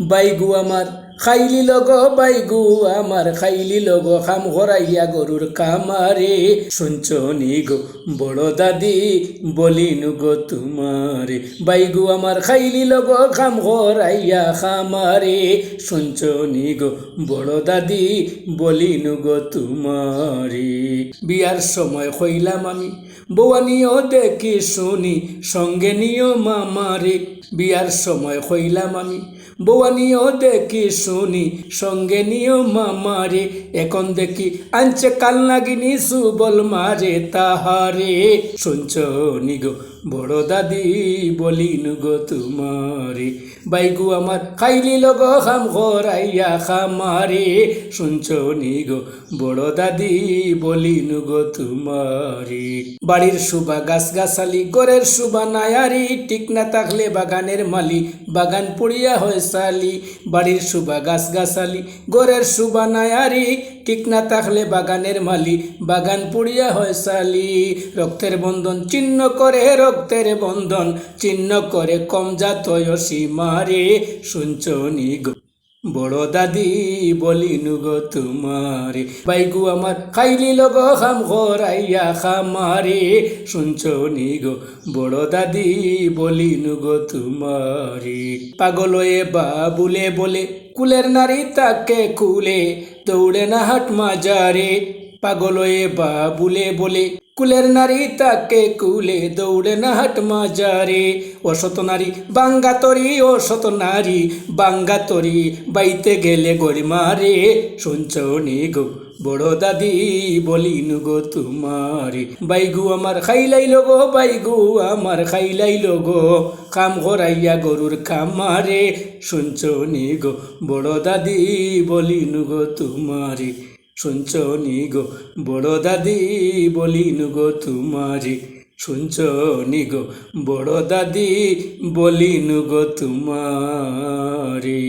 বাইগু আমার, খাইলি লগ বাইগু আমার, খাইলি লগ খাম ঘরাইয়া গরুর কামারে শুনছনি গো বড় দাদি, বলিনু গো তোমারে। বাইগু আমার, খাইলি লগ খাম ঘরাইয়া খামারে। শুনছনি গো বড় দাদি, বলিনু গো তোমারে। বিয়ার সময় কইলাম আমি। বৌয়ানিও দেখি শুনি, সঙ্গে নিও মামারে। বিয়ার সময় কইলাম আমি। বৌয়ানিও দেখি শুনি, সঙ্গে নিও মামারে। এখন দেখি আনছে কাল নাগিনি সুবল মারে তাহারে। শুনছ নিগো বড় দাদি বলিনু গো তোমারে, বাইগু আমার, খাইলি লগ খাম ঘরাইয়া খামারে। শুনছ নি গো, বড় দাদি বলিনু গো তোমারে, বাড়ির সুবা গাছ গাছালি গরের সুবা নায়ারি, ঠিক না থাকলে বাগানের মালি, বাগান পড়িয়া হয় সালি বাড়ির সুবা গাছ গাছালি গরের সুবা নায়ারি, ঠিক না থাকলে বাগানের মালি, বাগান পুড়িয়া হয় সালি রক্তের বন্ধন চিহ্ন করে রক্তের বন্ধন, চিহ্ন করে কম জাত সীমারে। শুনছ নি গো, বড় দাদি বলিনু গো তোমারে। বাইগু আমার খাইলি লগ খাম ঘরাইয়া খামারে। শুনছ নি গো, বড় দাদি বলিনু গো তোমারে। পাগলয়ে বা বুলে বলে, কুলের নারী তাকে কুলে দৌড়ে না হাট মাজারে। পাগলয়ে বা বুলে বলে কুলের নারী তাকে কুলে দৌড়ে না হাট মাজারে। অসত নারী, বাঙ্গা তরি অসত নারী, বাঙ্গা তরি বাইতে গেলে গরিমারে শুনছ নি গো, বড় দাদি, বলিনু গো তোমারে। বাইগু আমার খাইলাইল গো, বাইগু আমার খাইলাইল গো। কাম ঘরাইয়া গরুর খামারে শুনছ নি গো, বড় দাদি, বলিনু গো তোমারে। শুনছ নি গো বড় দাদি বলিন গো তোমারে। শুনছ নি গো বড় দাদি বলিন গো তোমারে।